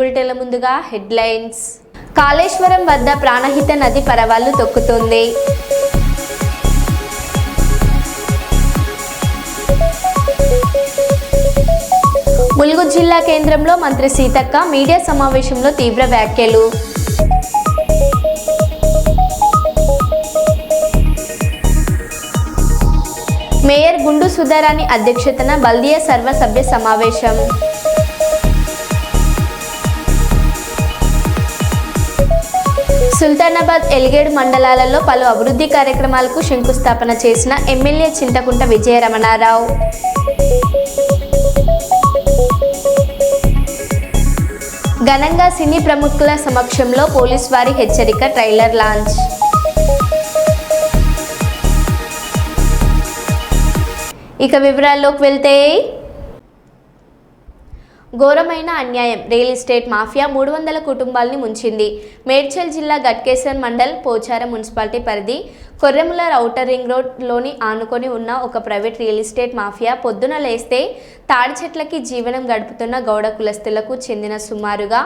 బులెటిన్ల ముందుగా హెడ్లైన్స్. కాళేశ్వరం వద్ద ప్రాణహిత నది పరవాళ్ళు తొక్కుతుంది. ములుగు జిల్లా కేంద్రంలో మంత్రి సీతక్క మీడియా సమావేశంలో తీవ్ర వ్యాఖ్యలు. మేయర్ గుండు సుధారాణి అధ్యక్షతన బల్దియా సర్వసభ్య సమావేశం. సుల్తానాబాద్ ఎలిగేడు మండలాలలో పలు అభివృద్ధి కార్యక్రమాలకు శంకుస్థాపన చేసిన ఎమ్మెల్యే చింతకుంట విజయరమణారావు. ఘనంగా సినీ ప్రముఖుల సమక్షంలో పోలీస్ వారి హెచ్చరిక ట్రైలర్ లాంచ్. ఇక వివరాల్లోకి వెళ్తే ఘోరమైన అన్యాయం. రియల్ ఎస్టేట్ మాఫియా మూడు వందల కుటుంబాలని ముంచింది. మేడ్చల్ జిల్లా గట్కేసర్ మండల్ పోచారం మున్సిపాలిటీ పరిధి కొర్రెముల ఔటర్ రింగ్ రోడ్లోని ఆనుకొని ఉన్న ఒక ప్రైవేట్ రియల్ ఎస్టేట్ మాఫియా పొద్దున లేస్తే తాడి చెట్లకి జీవనం గడుపుతున్న గౌడ కులస్తులకు చెందిన సుమారుగా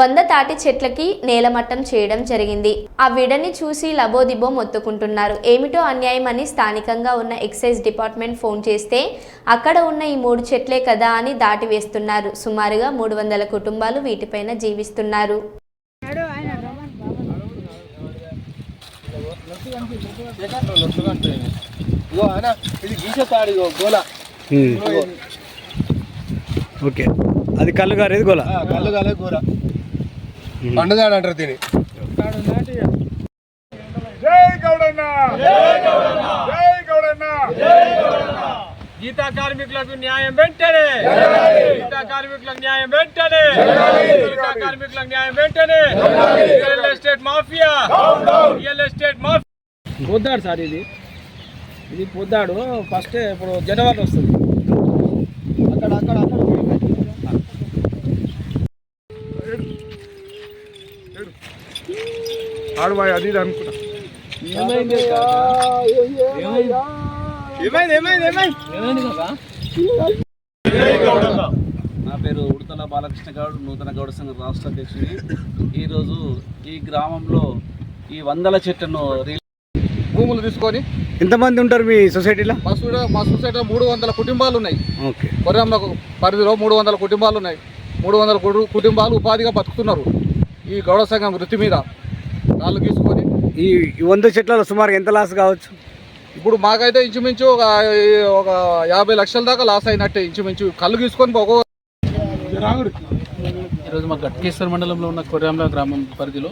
వంద తాటి చెట్లకి నేలమట్టం చేయడం జరిగింది. ఆ విడని చూసి లబోదిబో మొత్తుకుంటున్నారు. ఏమిటో అన్యాయం అని స్థానికంగా ఉన్న ఎక్సైజ్ డిపార్ట్మెంట్ ఫోన్ చేస్తే అక్కడ ఉన్న ఈ మూడు చెట్లే కదా అని దాటి వేస్తున్నారు. సుమారుగా మూడు వందల కుటుంబాలు వీటిపైన జీవిస్తున్నారు. ఇగో అన్న ఇది గీసే తాడు ఇగో గోల ఓకే. అది కళ్ళు గారేది గోల? కళ్ళు కాలే గోల. పండుదాడు అంటారు దీని జై గౌడన్న! జై గౌడన్న! గీతా కార్మికులకు న్యాయం వెంటనే! గీతా కార్మికులకు న్యాయం వెంటనే! గీతా కార్మికులకు న్యాయం వెంటనే! Real estate mafia! Real estate mafia! పొద్దాడు sir ఇది. ఇది పొద్దాడు. ఫస్ట్ ఇప్పుడు జనవరి వస్తుంది. అక్కడ అక్కడ అక్కడ ఆడువాయి అది అనుకున్నా. ఏమైంది ఏమైంది? ఏమైంది ఏమైంది నా పేరు ఉడతల బాలకృష్ణ గౌడ్ నూతన గౌడ సంఘ రాష్ట్ర అధ్యక్షుడి ఈరోజు ఈ గ్రామంలో ఈ వందల చెట్లను రీ- భూములు తీసుకొని ఎంతమంది ఉంటారు మీ సొసైటీలో? మా సొసైటీ మా సొసైటీలో మూడు వందల కుటుంబాలు ఉన్నాయి. ఓకే. కొరంలో పరిధిలో మూడు వందల కుటుంబాలు ఉన్నాయి. మూడు వందల కుటు- కుటుంబాలు ఉపాధిగా బతుకుతున్నారు. ఈ గౌడ సంఘం వృత్తి మీద వాళ్ళు తీసుకొని ఈ వంద చెట్లలో సుమారు ఎంత లాస్ కావచ్చు? ఇప్పుడు మాకైతే ఇంచుమించు ఒక ఒక యాభై లక్షల దాకా లాస్ అయినట్టే ఇంచుమించు. కళ్ళు తీసుకొని ఒక ఈరోజు మా గట్కేశ్వర మండలంలో ఉన్న కొర్యాంల గ్రామం పరిధిలో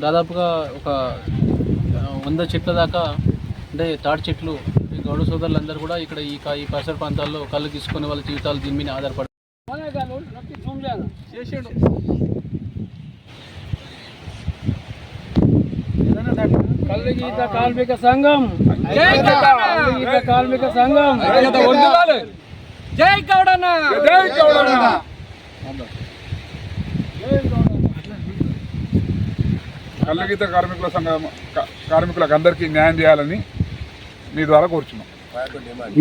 దాదాపుగా ఒక వంద చెట్ల దాకా అంటే తాటి చెట్లు ఈ గౌడ సోదరులందరూ కూడా ఇక్కడ ఈ ఈ పరిసర ప్రాంతాల్లో కళ్ళు తీసుకొని వాళ్ళ జీవితాలు దీని మీద ఆధారపడి కార్మిక సంఘం. కార్మిక సంఘం. జై గౌడన్న జై గౌడన్న కళ్ళగీత కార్మికుల సంఘం కా- కార్మికులకు అందరికీ న్యాయం చేయాలని మీ ద్వారా కోరుచున్నాం.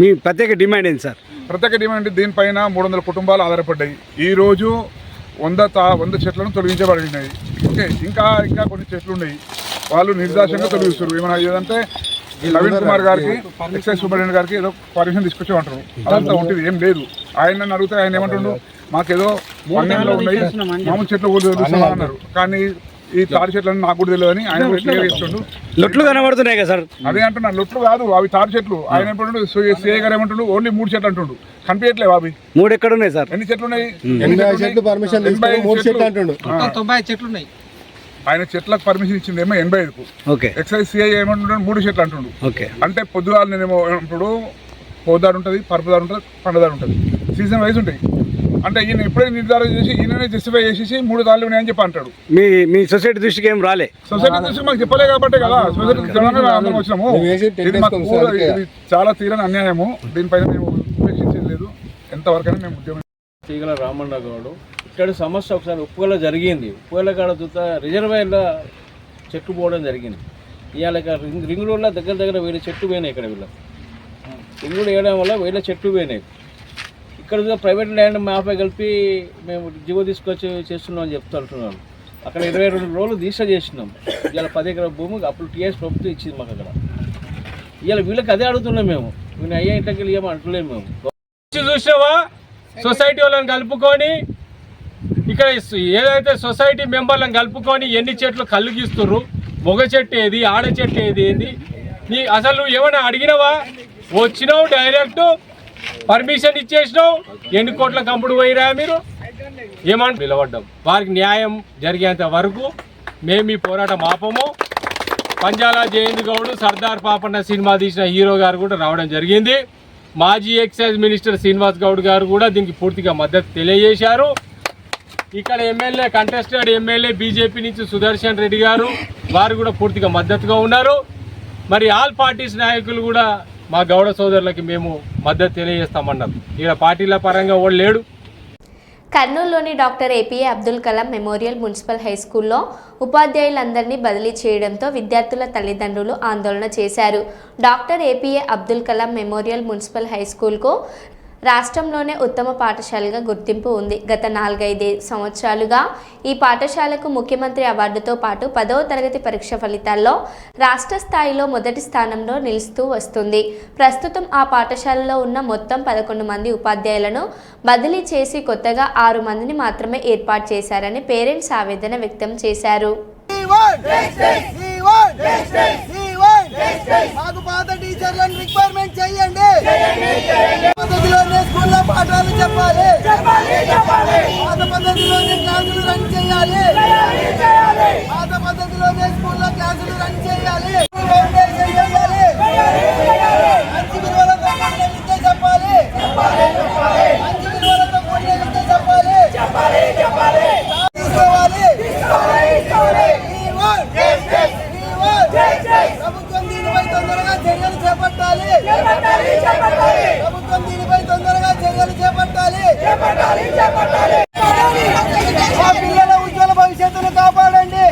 మీ ప్రత్యేక డిమాండ్ ఏంటి సార్? ప్రత్యేక డిమాండ్ దీనిపైన మూడు వందల కుటుంబాలు ఆధారపడ్డాయి. ఈ రోజు వంద తా వంద చెట్లను తొలగించబడినాయి. ఓకే ఇంకా ఇంకా కొన్ని చెట్లు ఉన్నాయి. వాళ్ళు నిర్దాశంగా తొలగిస్తారు ఏమైనా ఏదంటే నవీన్ కుమార్ గారికి ఎక్సైజ్ సూపరింటెండెంట్ గారికి ఏదో పర్మిషన్ తీసుకొచ్చామంటారు అదంతా ఉంటుంది ఏం లేదు. ఆయన నన్ను అడిగితే ఆయన ఏమంటుండు? మాకేదో ఉన్నాయి మామూలు చెట్లు అన్నారు. కానీ ఈ తాడి చెట్లను నాకు కూడా తెలియదు అని ఆయన క్లియర్ చేస్తుండు లొట్లు కనబడుతున్నాయి కదా సార్ అదే అంటున్నా లొట్లు కాదు అవి తాడి చెట్లు ఆయన ఏమంటుండు సిఐ గారు ఏమంటుండు ఓన్లీ మూడు చెట్లు అంటుండు కనిపించట్లేవు అవి మూడు ఎక్కడ ఉన్నాయి సార్ ఎన్ని చెట్లు ఉన్నాయి ఎనభై చెట్లు పర్మిషన్ మూడు చెట్లు అంటుండు తొంభై చెట్లు ఉన్నాయి ఆయన చెట్లకు పర్మిషన్ ఇచ్చింది ఏమో ఎనభై ఐదుకు ఓకే ఎక్సైజ్ సిఐ ఏమంటున్నాడు మూడు చెట్లు అంటుండు ఓకే అంటే పొద్దుగాల నేనేమో ఇప్పుడు పోదాడు ఉంటుంది పరుపుదారు ఉంటుంది పండుదారు ఉంటుంది సీజన్ వైజ్ ఉంటాయి అంటే ఈయన ఎప్పుడే నిర్ధారణ చేసి ఈయననే జస్టిఫై చేసేసి మూడు దారులు ఉన్నాయని చెప్పి అంటాడు. మీ మీ సొసైటీ దృష్టికి ఏం రాలే. సొసైటీ నుంచి మాకు చెప్పలే కాబట్టి కదా. సొసైటీ అందరం వచ్చినాము. ఇది మాకు చాలా తీరని అన్యాయము. దీనిపైన మేము ఉపేక్షించేది లేదు. ఎంతవరకైనా మేము ఉద్యమం తీగల రామಣ್ణ గౌడు ఇక్కడ సమస్య ఒకసారి ఉప్పుగల జరిగింది. ఉప్పుగల కాడ చూత రిజర్వాయర్ల చెట్టు పోవడం జరిగింది. ఇవాళ రింగ్ రింగ్ రోడ్లో దగ్గర దగ్గర వేరే చెట్టు పోయినాయి ఇక్కడ వీళ్ళ. రింగ్ రోడ్ వేయడం వల్ల వేరే చెట్లు పోయినాయి. ఇక్కడ కూడా ప్రైవేట్ ల్యాండ్ మాపై కలిపి మేము జీవో తీసుకొచ్చి చేస్తున్నాం అని చెప్తుంటున్నాను అక్కడ ఇరవై రెండు రోజులు రిజిస్టర్ చేసినాం. ఇవాళ పది ఎకరాల భూమి అప్పుడు టీఎస్ ప్రభుత్వం ఇచ్చింది మాకు అక్కడ. ఇవాళ వీళ్ళకి అదే అడుగుతున్నాం మేము. వీళ్ళు అయ్యే ఇంటికి వెళ్ళి అంటలేము మేము. చూసినావా? సొసైటీ వాళ్ళని కలుపుకొని ఇక్కడ ఏదైతే సొసైటీ మెంబర్లను కలుపుకొని ఎన్ని చెట్లు కళ్ళు గీస్తుర్రు? మొగ చెట్టు ఏది? ఆడ చెట్టు ఏది? ఏంది? నీ అసలు నువ్వు ఏమైనా అడిగినావా? వచ్చినావు డైరెక్ట్ పర్మిషన్ ఇచ్చేసినావు. ఎన్ని కోట్ల కంపుడు పోయిరా మీరు? ఏమంట నిలబడ్డాం. వారికి న్యాయం జరిగేంత వరకు మేము ఈ పోరాటం ఆపము. పంజాలా జయంతి గౌడ్ సర్దార్ పాపన్న సినిమా తీసిన హీరో గారు కూడా రావడం జరిగింది. మాజీ ఎక్సైజ్ మినిస్టర్ శ్రీనివాస్ గౌడ్ గారు కూడా దీనికి పూర్తిగా మద్దతు తెలియజేశారు. ఇక్కడ ఎమ్మెల్యే కంటెస్టెడ్ ఎమ్మెల్యే బీజేపీ నుంచి సుదర్శన్ రెడ్డి గారు వారు కూడా పూర్తిగా మద్దతుగా ఉన్నారు. మరి ఆల్ పార్టీస్ నాయకులు కూడా మా గౌడ సోదరులకి మేము మద్దతు తెలియజేస్తామన్నారు. ఇక్కడ పార్టీల పరంగా వాళ్ళు లేడు. కర్నూలులోని doctor A P J Abdul Kalam memorial municipal high స్కూల్లో ఉపాధ్యాయులందరినీ బదిలీ చేయడంతో విద్యార్థుల తల్లిదండ్రులు ఆందోళన చేశారు. Doctor A P J Abdul Kalam memorial municipal high స్కూల్కు రాష్ట్రంలోనే ఉత్తమ పాఠశాలగా గుర్తింపు ఉంది గత నాలుగైదు సంవత్సరాలుగా ఈ పాఠశాలకు ముఖ్యమంత్రి అవార్డుతో పాటు పదవ తరగతి పరీక్ష ఫలితాల్లో రాష్ట్ర స్థాయిలో మొదటి స్థానంలో నిలుస్తూ వస్తుంది ప్రస్తుతం ఆ పాఠశాలలో ఉన్న మొత్తం పదకొండు మంది ఉపాధ్యాయులను బదిలీ చేసి కొత్తగా ఆరు మందిని మాత్రమే ఏర్పాటు చేశారని పేరెంట్స్ ఆవేదన వ్యక్తం చేశారు మాకు పాత టీచర్లను రిక్వైర్మెంట్ చేయండి పద్ధతిలోనే స్కూల్లో పాఠాలు చెప్పాలి. పాత పద్ధతిలోనే క్లాసులు రన్ చేయాలి. పాత పద్ధతిలోనే స్కూల్లో క్లాసులు రన్ చేయాలి. మంచి విలువలతో కూడిన విద్య చెప్పాలి. మంచి విలువలతో కూడిన విద్య చెప్పాలి. తీసుకోవాలి. ప్రభుత్వం దీనిపై తొందరగా చర్యలు చేపట్టాలి ప్రభుత్వం దీనిపై తొందరగా చర్యలు చేపట్టాలి మా పిల్లల ఉజ్వల భవిష్యత్తును కాపాడండి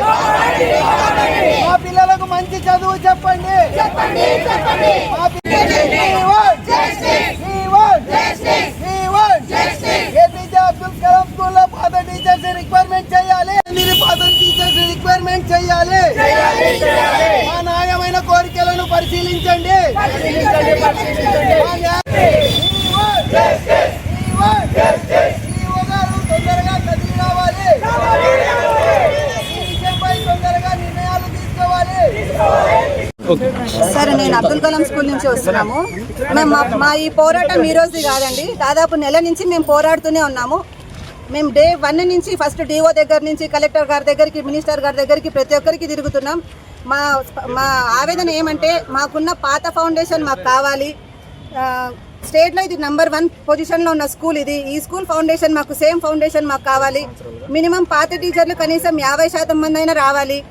మా పిల్లలకు మంచి చదువు చెప్పండి మా పిల్లలు- We want We want We want A P J Abdul Kalam స్కూల్లో పాత టీచర్స్ రిక్వైర్మెంట్ చేయాలి మీరు పాత టీచర్స్ రిక్వైర్మెంట్ చేయాలి మా న్యాయమైన కోరికలను పరిశీలించండి మా న్యాయ- We want We want CEO గారు తొందరగా కదిలి రావాలి ఈ విషయంపై తొందరగా నిర్ణయాలు తీసుకోవాలి సరే నేను అబ్దుల్ కలాం ఉన్నాము. మేము మా- ఈ పోరాటం ఈ రోజు కాదండి. దాదాపు నెల నుంచి మేము పోరాడుతూనే ఉన్నాము. మేము డే వన్ నుంచి ఫస్ట్ డిఓ దగ్గర నుంచి కలెక్టర్ గారి దగ్గరికి మినిస్టర్ గారి దగ్గరికి ప్రతి ఒక్కరికి తిరుగుతున్నాం. మా మా ఆవేదన ఏమంటే మాకున్న పాత ఫౌండేషన్ మాకు కావాలి. స్టేట్లో ఇది నంబర్ వన్ పొజిషన్లో ఉన్న స్కూల్ ఇది. ఈ స్కూల్ ఫౌండేషన్ మాకు సేమ్ ఫౌండేషన్ మాకు కావాలి. మినిమం పాత టీచర్లు కనీసం యాభై శాతం మంది అయినా రావాలి.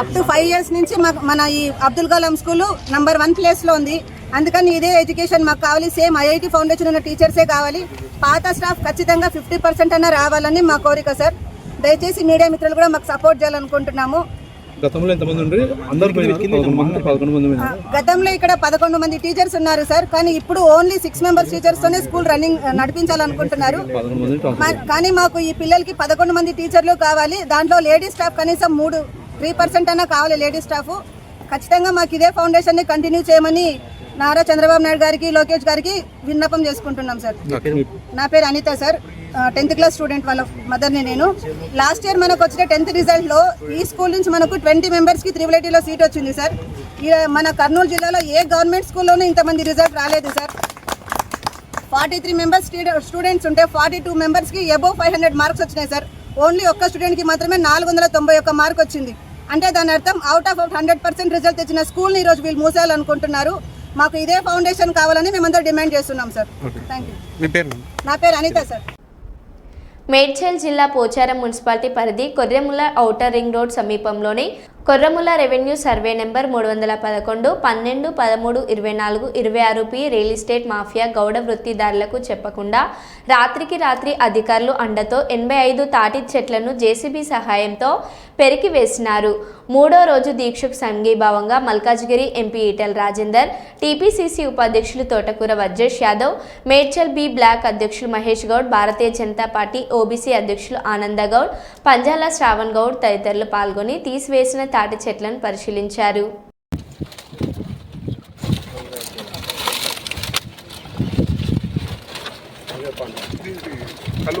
అప్ టు ఫైవ్ ఇయర్స్ నుంచి మాకు మన ఈ Abdul Kalam school number one ప్లేస్లో ఉంది. అందుకని ఇదే ఎడ్యుకేషన్ మాకు కావాలి. సేమ్ ఐఐటి ఫౌండేషన్ ఉన్న టీచర్సే కావాలి. పాత స్టాఫ్ ఖచ్చితంగా ఫిఫ్టీ పర్సెంట్ అన్న రావాలని మా కోరిక సార్ దయచేసి మీడియా మిత్రులు కూడా మాకు సపోర్ట్ చేయాలనుకుంటున్నాము. గతంలో గతంలో ఇక్కడ పదకొండు మంది టీచర్స్ ఉన్నారు సార్ కానీ ఇప్పుడు ఓన్లీ సిక్స్ మెంబర్స్ టీచర్స్ తోనే స్కూల్ రన్నింగ్ నడిపించాలనుకుంటున్నారు. కానీ మాకు ఈ పిల్లలకి పదకొండు మంది టీచర్లు కావాలి. దాంట్లో లేడీ స్టాఫ్ కనీసం మూడు త్రీ పర్సెంట్ అన్నా కావాలి లేడీ స్టాఫ్. ఖచ్చితంగా మాకు ఇదే ఫౌండేషన్ని కంటిన్యూ చేయమని నారా చంద్రబాబు నాయుడు గారికి లోకేష్ గారికి విన్నపం చేసుకుంటున్నాం సార్. నా పేరు Anitha sir. Tenth class student వాళ్ళ మదర్ని నేను. లాస్ట్ ఇయర్ మనకు వచ్చిన టెన్త్ రిజల్ట్లో ఈ స్కూల్ నుంచి మనకు ట్వంటీ మెంబర్స్కి త్రిబుల్ ఐటీలో సీట్ వచ్చింది సార్. ఇక మన కర్నూలు జిల్లాలో ఏ గవర్నమెంట్ స్కూల్లోనూ ఇంతమంది రిజల్ట్ రాలేదు sir. Forty three members students ఉంటే ఫార్టీ టూ మెంబర్స్కి అబోవ్ ఫైవ్ హండ్రెడ్ మార్క్స్ వచ్చినాయి సార్. ఓన్లీ ఒక్క స్టూడెంట్కి మాత్రమే నాలుగు వందల తొంభై ఒక్క మార్క్ వచ్చింది. అంటే దాని అర్థం out of hundred percent result తెచ్చిన స్కూల్ని ఈరోజు వీళ్ళు మూసేయాలనుకుంటున్నారు. మాకు ఇదే ఫౌండేషన్ కావాలని మేమందరూ డిమాండ్ చేస్తున్నాం సార్ థ్యాంక్ యూ నా పేరు అనిత సార్ మేడ్చల్ జిల్లా పోచారం మున్సిపాలిటీ పరిధి కొర్రెముల ఔటర్ రింగ్ రోడ్ సమీపంలోని కొర్రముల రెవెన్యూ సర్వే నెంబర్ మూడు వందల పదకొండు పన్నెండు పదమూడు ఇరవై నాలుగు ఇరవై ఆరు పి రియల్ ఎస్టేట్ మాఫియా గౌడ వృత్తిదారులకు చెప్పకుండా రాత్రికి రాత్రి అధికారులు అండతో ఎనభై ఐదు తాటి చెట్లను జేసీబీ సహాయంతో పెరికి వేసినారు మూడో రోజు దీక్షకు సంఘీభావంగా Malkajgiri MP Etela Rajender T P C C ఉపాధ్యక్షులు తోటకూర వజ్రేష్ యాదవ్ మేడ్చల్ బి బ్లాక్ అధ్యక్షులు మహేష్ గౌడ్ భారతీయ జనతా పార్టీ ఓబీసీ అధ్యక్షులు ఆనంద గౌడ్ పంజాల శ్రావణ్ గౌడ్ తదితరులు పాల్గొని తీసివేసిన తాటి చెట్లను పరిశీలించారు. కళ్ళు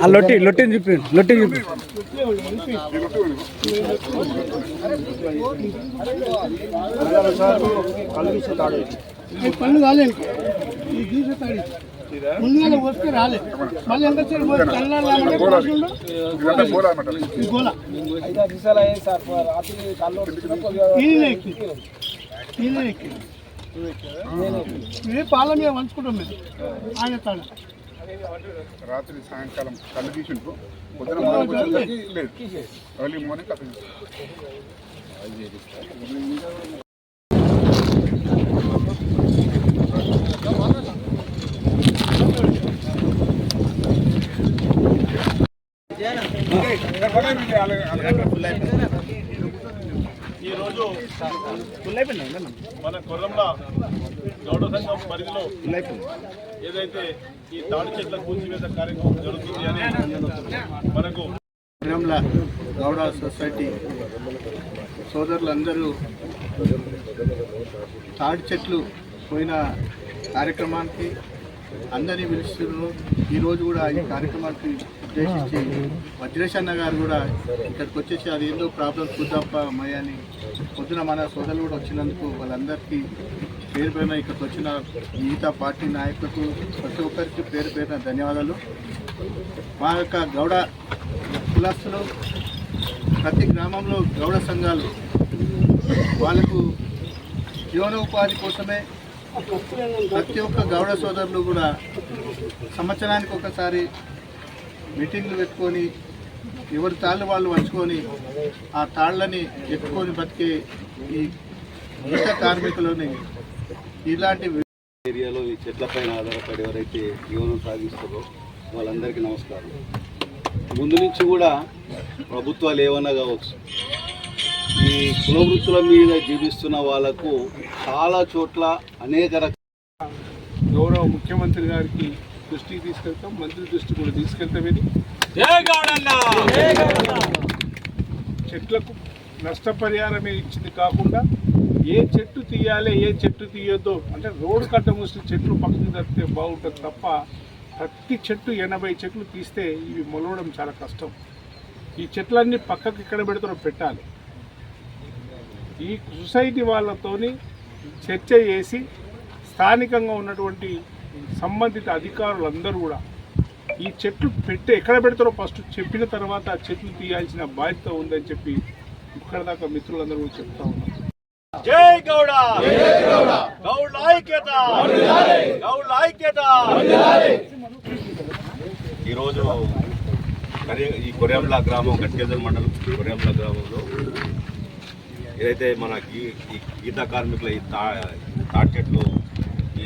ఆ లొట్టి లొట్టిని చూపి లొట్టి చూపి పళ్ళు కాలేదు ఈ గీత తాడి. ముందుగా వస్తే రాలే. మళ్ళీ ఎంత చల్లాలంటే ఇదంతా గోళ. గోల ఈయన ఎక్కి ఈయన ఎక్కి మేము పాల మీద పంచుకుంటాం మేము. ఆయన తాడ. రాత్రి సాయంకాలం కళ్ళు తీసిండ్రు. పొద్దున వచ్చేసరికి లేదు. ఎర్లీ మార్నింగ్ కథ ఈరోజు మన కొర్రంల గౌడ సంఘం పరిధిలో ఏదైతే ఈ తాడి చెట్ల కూల్చివేత కార్యక్రమం జరుగుతుంది అని మనకు గౌడ సొసైటీ సోదరులందరూ తాడి చెట్లు పోయిన కార్యక్రమానికి అందరినీ పిలుస్తున్నారు. ఈరోజు కూడా ఈ కార్యక్రమానికి ఉద్దేశించి వజ్రేషన్న గారు కూడా ఇక్కడికి వచ్చేసి అది ఏందో ప్రాబ్లం చూద్దాంపా అమ్మాయి అని పొద్దున మన సోదరులు కూడా వచ్చినందుకు వాళ్ళందరికీ పేరు పేరున ఇక్కడికి వచ్చిన మిగతా పార్టీ నాయకులకు ప్రతి ఒక్కరికి పేరు పేరున ధన్యవాదాలు. మా యొక్క గౌడ కులస్తులు ప్రతి గ్రామంలో గౌడ సంఘాలు వాళ్ళకు జీవనోపాధి కోసమే ప్రతి ఒక్క గౌడ సోదరులు కూడా సంవత్సరానికి ఒకసారి మీటింగ్లు పెట్టుకొని ఎవరి తాళ్ళు వాళ్ళు వంచుకొని ఆ తాళ్ళని ఎత్తుకొని బతికే ఈ గీత కార్మికులని ఇలాంటి ఏరియాలో ఈ చెట్లపైన ఆధారపడి ఎవరైతే జీవనం సాగిస్తారో వాళ్ళందరికీ నమస్కారం. ముందు నుంచి కూడా ప్రభుత్వాలు ఏమన్నా కావచ్చు ఈ కుల వృత్తుల మీద జీవిస్తున్న వాళ్ళకు చాలా చోట్ల అనేక రకాల గౌరవ ముఖ్యమంత్రి గారికి దృష్టికి తీసుకెళ్తాం మంత్రి దృష్టి కూడా తీసుకెళ్తాం ఇది. చెట్లకు నష్టపరిహారమే ఇచ్చింది కాకుండా ఏ చెట్టు తీయాలి ఏ చెట్టు తీయొద్దో అంటే రోడ్డు కట్ట మూసి చెట్లు పక్కన తప్పితే బాగుంటుంది తప్ప ప్రతి చెట్టు ఎనభై చెట్లు తీస్తే ఇవి మొలవడం చాలా కష్టం. ఈ చెట్లన్నీ పక్కకి ఎక్కడ పెడతారో పెట్టాలి. ఈ సొసైటీ వాళ్ళతోని చర్చ చేసి స్థానికంగా ఉన్నటువంటి సంబంధిత అధికారులందరూ కూడా ఈ చెట్లు పెట్టే ఎక్కడ పెడతారో ఫస్ట్ చెప్పిన తర్వాత ఆ చెట్లు తీయాల్సిన బాధ్యత ఉందని చెప్పి ఇక్కడ దాకా మిత్రులందరూ కూడా చెప్తా ఉన్నారు. జై గౌడ! గౌడ ఐక్యత! గౌడ ఐక్యత! ఈరోజు ఈ కొరియాంల గ్రామం గట్కేజల్ మండలం కొరియాంల గ్రామంలో ఏదైతే మన గీ- ఈ గీతా కార్మికుల ఈ తా తాటి చెట్లు ఈ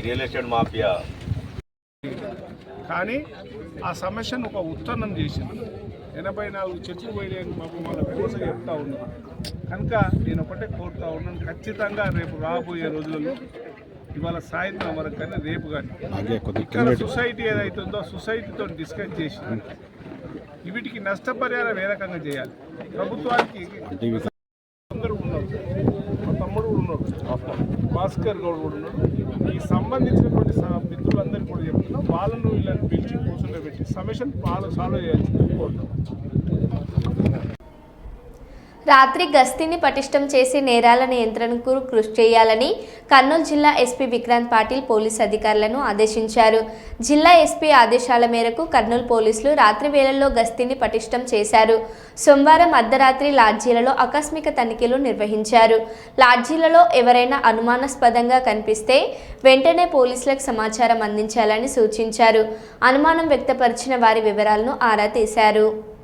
రియల్ ఎస్టేట్ మాఫియా. కానీ ఆ సమస్యను ఒక ఉత్తన్నం చేసింది. ఎనభై నాలుగు చెట్లు పోయినాయని పాపం వాళ్ళ వ్యవస్థ చెప్తా ఉన్నారు కనుక నేను ఒకటే కోరుతా ఉన్నాను ఖచ్చితంగా రేపు రాబోయే రోజులలో ఇవాళ సాయంత్రం వరకు కానీ రేపు కానీ ఇక్కడ సొసైటీ ఏదైతే ఉందో సొసైటీతో డిస్కస్ చేసి వీటికి నష్టపరిహారం ఏ రకంగా చేయాలి? ప్రభుత్వానికి అందరూ ఉన్నారు. మా తమ్ముడు కూడా ఉన్నాడు. భాస్కర్ గౌడ్ కూడా ఉన్నాడు. ఈ సంబంధించినటువంటి స- మిత్రులందరికీ కూడా చెప్తున్నాం వాళ్ళను వీళ్ళని పిలిచి కూర్చుండబెట్టి సమస్యను పాలు సాల్వ్ చేయాల్సింది కోరుతున్నాం. రాత్రి గస్తీని పటిష్టం చేసి నేరాల నియంత్రణకు కృషి చేయాలని కర్నూలు జిల్లా ఎస్పీ విక్రాంత్ పాటిల్ పోలీస్ అధికారులను ఆదేశించారు. జిల్లా ఎస్పీ ఆదేశాల మేరకు కర్నూలు పోలీసులు రాత్రి వేళల్లో గస్తీని పటిష్టం చేశారు. సోమవారం అర్ధరాత్రి లాడ్జీలలో ఆకస్మిక తనిఖీలు నిర్వహించారు. లాడ్జీలలో ఎవరైనా అనుమానాస్పదంగా కనిపిస్తే వెంటనే పోలీసులకు సమాచారం అందించాలని సూచించారు. అనుమానం వ్యక్తపరిచిన వారి వివరాలను ఆరా తీశారు.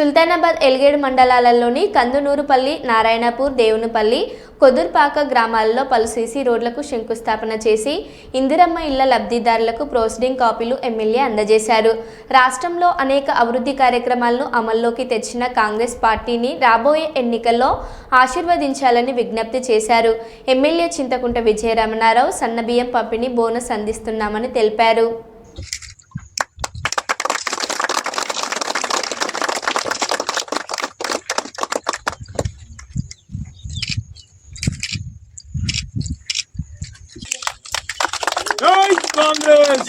సుల్తానాబాద్ ఎల్గేడు మండలాలలోని కందునూరుపల్లి నారాయణపూర్ దేవునిపల్లి కొదుర్పాక గ్రామాలలో పలు సీసీ రోడ్లకు శంకుస్థాపన చేసి ఇందిరమ్మ ఇళ్ళ లబ్ధిదారులకు ప్రోసిడింగ్ కాపీలు ఎమ్మెల్యే అందజేశారు. రాష్ట్రంలో అనేక అభివృద్ధి కార్యక్రమాలను అమల్లోకి తెచ్చిన కాంగ్రెస్ పార్టీని రాబోయే ఎన్నికల్లో ఆశీర్వదించాలని విజ్ఞప్తి చేశారు. ఎమ్మెల్యే చింతకుంట విజయరమణారావు సన్నబియ్యం పంపిణీ బోనస్ అందిస్తున్నామని తెలిపారు జై కాంగ్రెస్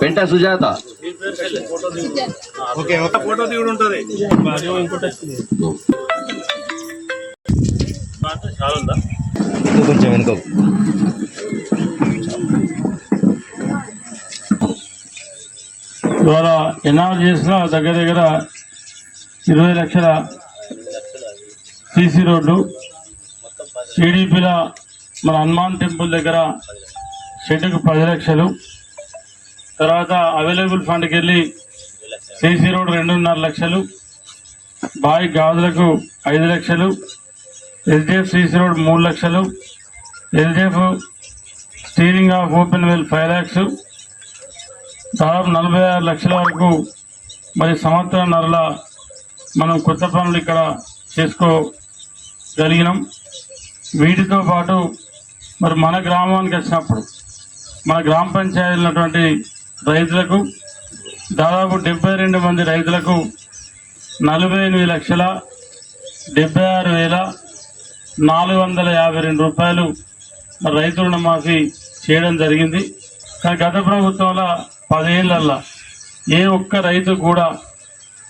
పెంట సుజాత. ఓకే ఒక ఫోటో దిగుడు ఉంటది. కొంచెం వెనుక ద్వారా ఎన్ఆర్ చేసిన దగ్గర దగ్గర ఇరవై లక్షల సీసీ రోడ్లు టీడీపీల మన హనుమాన్ టెంపుల్ దగ్గర షెడ్డుకు పది లక్షలు. తర్వాత అవైలబుల్ ఫండ్కి వెళ్ళి సీసీ రోడ్ రెండున్నర లక్షలు. బాయ్ గాజులకు ఐదు లక్షలు. ఎస్డిఎఫ్ సీసీ రోడ్ మూడు లక్షలు. S D F steering off open well five lakhs. దాదాపు నలభై ఆరు లక్షల వరకు మరి సంవత్సరంన్నరల మనం కొత్త పనులు ఇక్కడ చేసుకోగలిగినాం. వీటితో పాటు మరి మన గ్రామానికి వచ్చినప్పుడు మన గ్రామ పంచాయతీ ఉన్నటువంటి రైతులకు దాదాపు డెబ్బై రెండు మంది రైతులకు నలభై ఎనిమిది లక్షల డెబ్బై ఆరు వేల నాలుగు వందల యాభై రెండు రూపాయలు రైతు రుణమాఫీ చేయడం జరిగింది. కానీ గత ప్రభుత్వంలో పదేళ్ళల్లా ఏ ఒక్క రైతు కూడా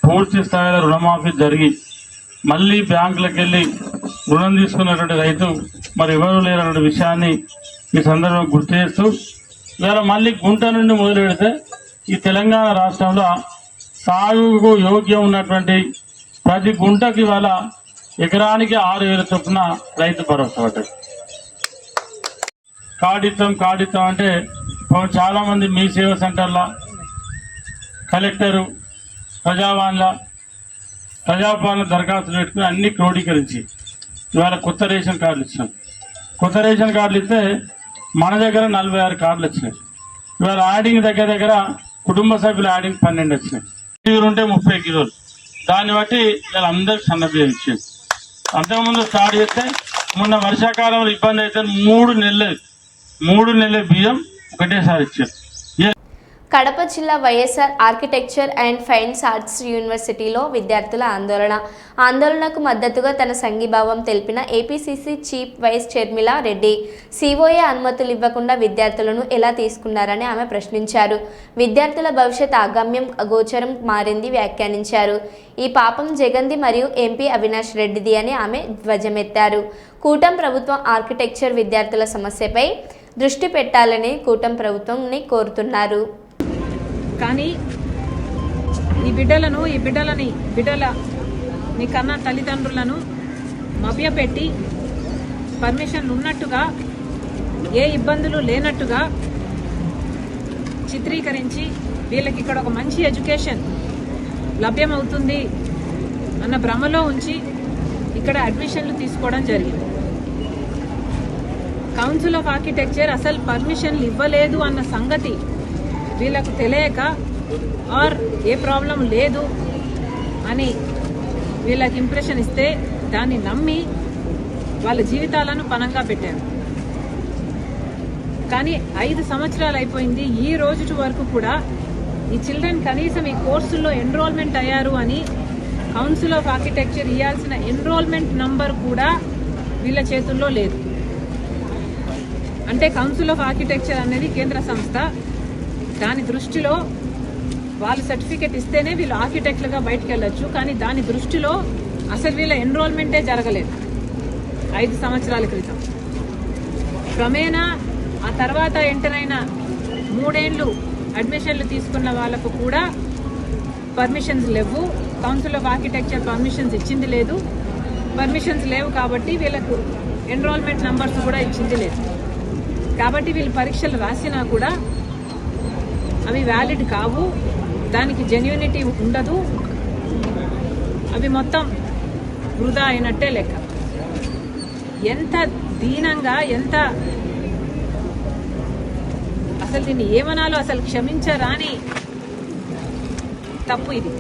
పూర్తి స్థాయిలో రుణమాఫీ జరిగి మళ్ళీ బ్యాంకులకు వెళ్ళి రుణం తీసుకున్నటువంటి రైతు మరి ఎవరు లేరన్న విషయాన్ని ఈ సందర్భంగా గుర్తు చేస్తూ ఇలా మళ్ళీ గుంట నుండి మొదలు పెడితే ఈ తెలంగాణ రాష్ట్రంలో సాగుకు యోగ్యం ఉన్నటువంటి ప్రతి గుంటకి ఇవాళ ఎకరానికి ఆరు వేల చొప్పున రైతు భరోసా పడ్డది. కాడిత్తం కాడిత్తం అంటే చాలామంది చాలా మంది మీ సేవ సెంటర్ల కలెక్టరు ప్రజావాన్ల ప్రజాపాలన దరఖాస్తులు పెట్టుకుని అన్ని క్రోడీకరించి ఇవాళ కొత్త రేషన్ కార్డులు ఇచ్చినాం. కొత్త రేషన్ కార్డులు ఇస్తే మన దగ్గర నలభై ఆరు కార్డులు వచ్చినాయి. ఇవాళ యాడింగ్ దగ్గర దగ్గర కుటుంబ సభ్యుల యాడింగ్ పన్నెండు వచ్చినాయి. కిలోలు ఉంటే ముప్పై కిలోలు. దాన్ని బట్టి ఇలా అందరికి సన్నబియ్యం ఇచ్చేది. అంతకుముందు స్టార్ట్ చేస్తే మొన్న వర్షాకాలంలో ఇబ్బంది అయితే మూడు నెలలు మూడు నెలల బియ్యం ఒకటేసారి ఇచ్చారు కడప జిల్లా Y S R architecture and fine arts యూనివర్సిటీలో విద్యార్థుల ఆందోళన. ఆందోళనకు మద్దతుగా తన సంఘీభావం తెలిపిన A P C C chief Y S Sharmila Reddy C O A అనుమతులు ఇవ్వకుండా విద్యార్థులను ఎలా తీసుకున్నారని ఆమె ప్రశ్నించారు. విద్యార్థుల భవిష్యత్ ఆగమ్యం అగోచరం మారింది వ్యాఖ్యానించారు. ఈ పాపం జగంది మరియు ఎంపీ అవినాష్ రెడ్డిది అని ఆమె ధ్వజమెత్తారు. కూటం ప్రభుత్వం ఆర్కిటెక్చర్ విద్యార్థుల సమస్యపై దృష్టి పెట్టాలని కూటం ప్రభుత్వంని కోరుతున్నారు. కానీ ఈ బిడ్డలను ఈ బిడ్డలని బిడ్డల నీ కన్న తల్లిదండ్రులను మభ్యపెట్టి పర్మిషన్లు ఉన్నట్టుగా ఏ ఇబ్బందులు లేనట్టుగా చిత్రీకరించి వీళ్ళకి ఇక్కడ ఒక మంచి ఎడ్యుకేషన్ లభ్యమవుతుంది అన్న భ్రమలో ఉంచి ఇక్కడ అడ్మిషన్లు తీసుకోవడం జరిగింది. కౌన్సిల్ ఆఫ్ ఆర్కిటెక్చర్ అసలు పర్మిషన్లు ఇవ్వలేదు అన్న సంగతి వీళ్ళకు తెలియక ఆర్ ఏ ప్రాబ్లం లేదు అని వీళ్ళకి ఇంప్రెషన్ ఇస్తే దాన్ని నమ్మి వాళ్ళ జీవితాలను పనంగా పెట్టారు. కానీ ఐదు సంవత్సరాలు అయిపోయింది. ఈ రోజు వరకు కూడా ఈ చిల్డ్రన్ కనీసం ఈ కోర్సుల్లో ఎన్రోల్మెంట్ అయ్యారు అని కౌన్సిల్ ఆఫ్ ఆర్కిటెక్చర్ ఇవ్వాల్సిన ఎన్రోల్మెంట్ నంబర్ కూడా వీళ్ళ చేతుల్లో లేదు. అంటే కౌన్సిల్ ఆఫ్ ఆర్కిటెక్చర్ అనేది కేంద్ర సంస్థ. దాని దృష్టిలో వాళ్ళు సర్టిఫికేట్ ఇస్తేనే వీళ్ళు ఆర్కిటెక్ట్లుగా బయటకు వెళ్ళొచ్చు కానీ దాని దృష్టిలో అసలు వీళ్ళ ఎన్రోల్మెంటే జరగలేదు. ఐదు సంవత్సరాల క్రితం. క్రమేణా ఆ తర్వాత ఎంటర్ అయిన మూడేళ్ళు అడ్మిషన్లు తీసుకున్న వాళ్ళకు కూడా పర్మిషన్స్ లేవు. కౌన్సిల్ ఆఫ్ ఆర్కిటెక్చర్ పర్మిషన్స్ ఇచ్చింది లేదు. పర్మిషన్స్ లేవు కాబట్టి వీళ్ళకు ఎన్రోల్మెంట్ నంబర్స్ కూడా ఇచ్చింది లేదు. కాబట్టి వీళ్ళు పరీక్షలు రాసినా కూడా అవి వ్యాలిడ్ కావు. దానికి జెన్యునిటీ ఉండదు. అవి మొత్తం వృధా అయినట్టే లెక్క. ఎంత దీనంగా ఎంత అసలు దీన్ని ఏమనాలో అసలు క్షమించరాని తప్పు ఇది.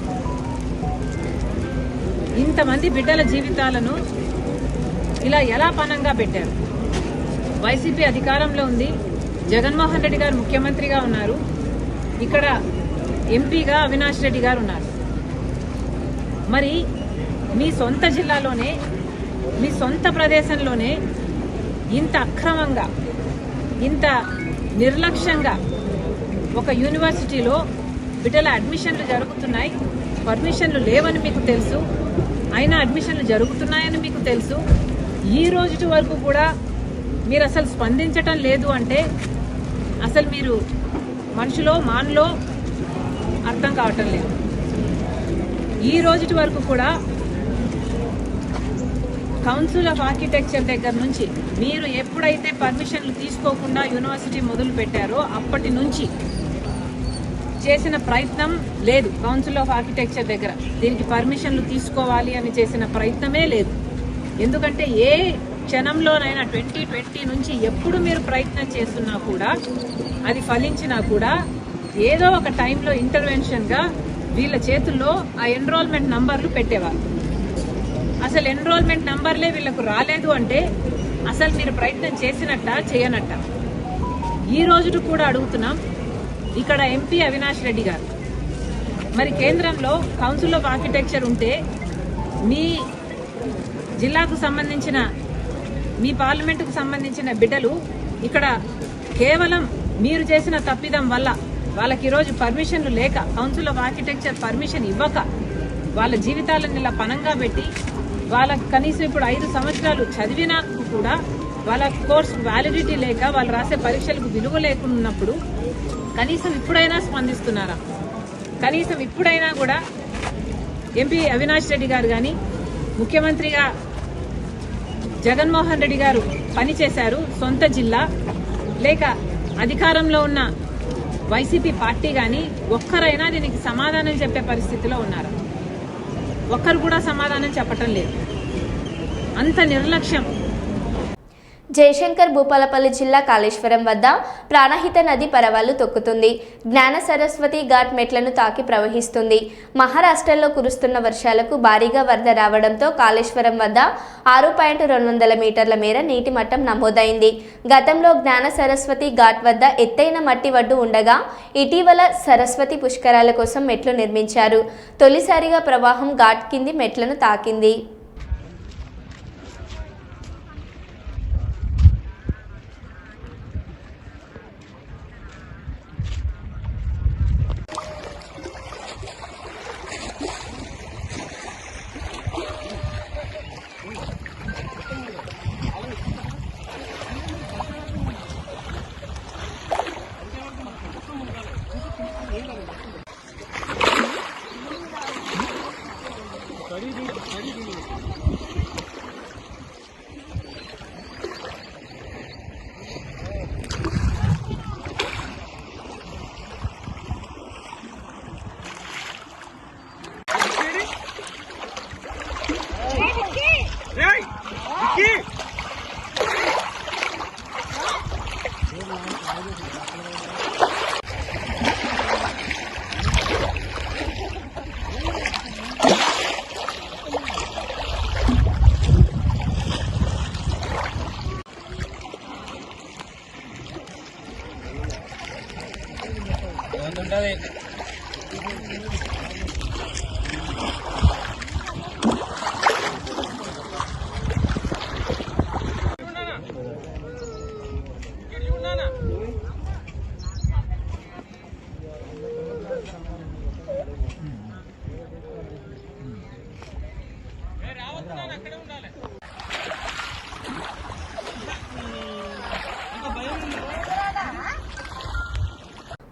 ఇంతమంది బిడ్డల జీవితాలను ఇలా ఎలా పనంగా పెట్టారు? వైసీపీ అధికారంలో ఉంది. జగన్మోహన్ రెడ్డి గారు ముఖ్యమంత్రిగా ఉన్నారు. ఇక్కడ ఎంపీగా అవినాష్ రెడ్డి గారు ఉన్నారు. మరి మీ సొంత జిల్లాలోనే మీ సొంత ప్రదేశంలోనే ఇంత అక్రమంగా ఇంత నిర్లక్ష్యంగా ఒక యూనివర్సిటీలో బిడ్డల అడ్మిషన్లు జరుగుతున్నాయి. పర్మిషన్లు లేవని మీకు తెలుసు. అయినా అడ్మిషన్లు జరుగుతున్నాయని మీకు తెలుసు. ఈ రోజు వరకు కూడా మీరు అసలు స్పందించటం లేదు అంటే అసలు మీరు మనుషులో మానలో అర్థం కావటం లేదు. ఈ రోజుటి వరకు కూడా కౌన్సిల్ ఆఫ్ ఆర్కిటెక్చర్ దగ్గర నుంచి మీరు ఎప్పుడైతే పర్మిషన్లు తీసుకోకుండా యూనివర్సిటీ మొదలు పెట్టారో అప్పటి నుంచి చేసిన ప్రయత్నం లేదు కౌన్సిల్ ఆఫ్ ఆర్కిటెక్చర్ దగ్గర. దీనికి పర్మిషన్లు తీసుకోవాలి అని చేసిన ప్రయత్నమే లేదు. ఎందుకంటే ఏ క్షణంలోనైనా ట్వంటీ ట్వంటీ నుంచి ఎప్పుడు మీరు ప్రయత్నం చేస్తున్నా కూడా అది ఫలించినా కూడా ఏదో ఒక టైంలో ఇంటర్వెన్షన్గా వీళ్ళ చేతుల్లో ఆ ఎన్రోల్మెంట్ నంబర్లు పెట్టేవారు అసలు ఎన్రోల్మెంట్ నంబర్లే వీళ్ళకు రాలేదు అంటే అసలు మీరు ప్రయత్నం చేసినట్ట చేయనట్ట? ఈ రోజు కూడా అడుగుతున్నాం. ఇక్కడ ఎంపీ అవినాష్ రెడ్డి గారు మరి కేంద్రంలో కౌన్సిల్ ఆఫ్ ఆర్కిటెక్చర్ ఉంటే మీ జిల్లాకు సంబంధించిన మీ పార్లమెంటుకు సంబంధించిన బిడ్డలు ఇక్కడ కేవలం మీరు చేసిన తప్పిదం వల్ల వాళ్ళకి ఈరోజు పర్మిషన్లు లేక కౌన్సిల్ ఆఫ్ ఆర్కిటెక్చర్ పర్మిషన్ ఇవ్వక వాళ్ళ జీవితాలను ఇలా పనంగా పెట్టి వాళ్ళకి కనీసం ఇప్పుడు ఐదు సంవత్సరాలు చదివినా కూడా వాళ్ళ కోర్స్ వ్యాలిడిటీ లేక వాళ్ళు రాసే పరీక్షలకు విలువ లేకున్నప్పుడు కనీసం ఇప్పుడైనా స్పందిస్తున్నారా? కనీసం ఇప్పుడైనా కూడా ఎంపీ అవినాష్ రెడ్డి గారు కానీ ముఖ్యమంత్రిగా జగన్మోహన్ రెడ్డి గారు పనిచేశారు సొంత జిల్లా. లేక అధికారంలో ఉన్న వైసీపీ పార్టీ కానీ ఒక్కరైనా దీనికి సమాధానం చెప్పే పరిస్థితిలో ఉన్నారు. ఒక్కరు కూడా సమాధానం చెప్పటం లేదు. అంత నిర్లక్ష్యం జయశంకర్ భూపాలపల్లి జిల్లా కాళేశ్వరం వద్ద ప్రాణహిత నది పరవాలు తొక్కుతుంది. జ్ఞాన సరస్వతి ఘాట్ మెట్లను తాకి ప్రవహిస్తుంది. మహారాష్ట్రలో కురుస్తున్న వర్షాలకు భారీగా వరద రావడంతో కాళేశ్వరం వద్ద ఆరు పాయింట్ రెండు వందల మీటర్ల మేర నీటి మట్టం నమోదైంది. గతంలో జ్ఞాన సరస్వతి ఘాట్ వద్ద ఎత్తైన మట్టి వడ్డు ఉండగా ఇటీవల సరస్వతి పుష్కరాల కోసం మెట్లు నిర్మించారు. తొలిసారిగా ప్రవాహం ఘాట్ కింది మెట్లను తాకింది.